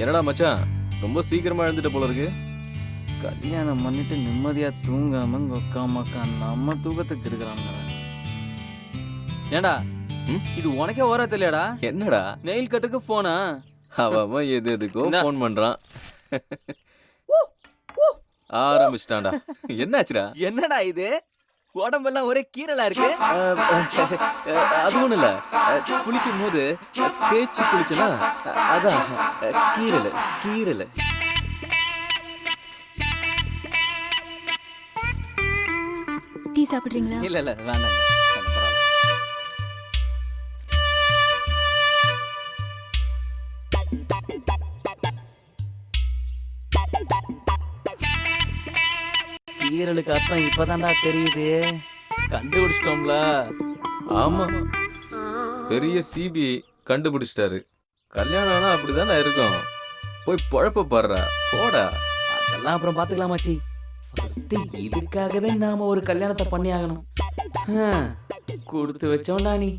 என்னடா மச்சான்? ரொம்ப சீக்கிரமா எழுந்துட்ட போல இருக்கு. கல்யாணம் பண்ணிட்டு நிம்மதியா தூங்காம உக்காமக்கா நம்ம தூக்கத்துக்கு இருக்கிறாங்க ஏண்டா? ம்? இது உனக்கே ஓர தெரியலடா. என்னடா? நெயில் கட்டுக்கு போனா. அவன் எது எதுக்கோ. ஃபோன் பண்றான். ஆரம்பிச்சிட்டான்டா. என்னாச்சுடா? என்னடா இது? உடம்பெல்லாம் ஒரே கீரலா இருக்கு. அது ஒண்ணும் இல்ல குளிக்கும் போது தேய்ச்சி குளிச்சனா அதான் கீரல கீரல டீ சாப்பிடுறீங்களா? இல்ல இல்ல பரவாயில்ல. கீரலுக்கு அர்த்தம் இப்பதான்டா தெரியுது. கண்டுபிடிச்சிட்டோம்ல. ஆமா. பெரிய சிபிஐ கண்டுபிடிச்சிட்டாரு. கல்யாணம் ஆனா அப்படிதானே இருக்கும். போய் பழப்ப பாடுறா. போடா. அதெல்லாம் அப்புறம் பாத்துக்கலாமாச்சி ஃபர்ஸ்ட் இதுக்காகவே நாம ஒரு கல்யாணத்தை பண்ணி ஆகணும் கொடுத்து வச்சோம்டா நீ.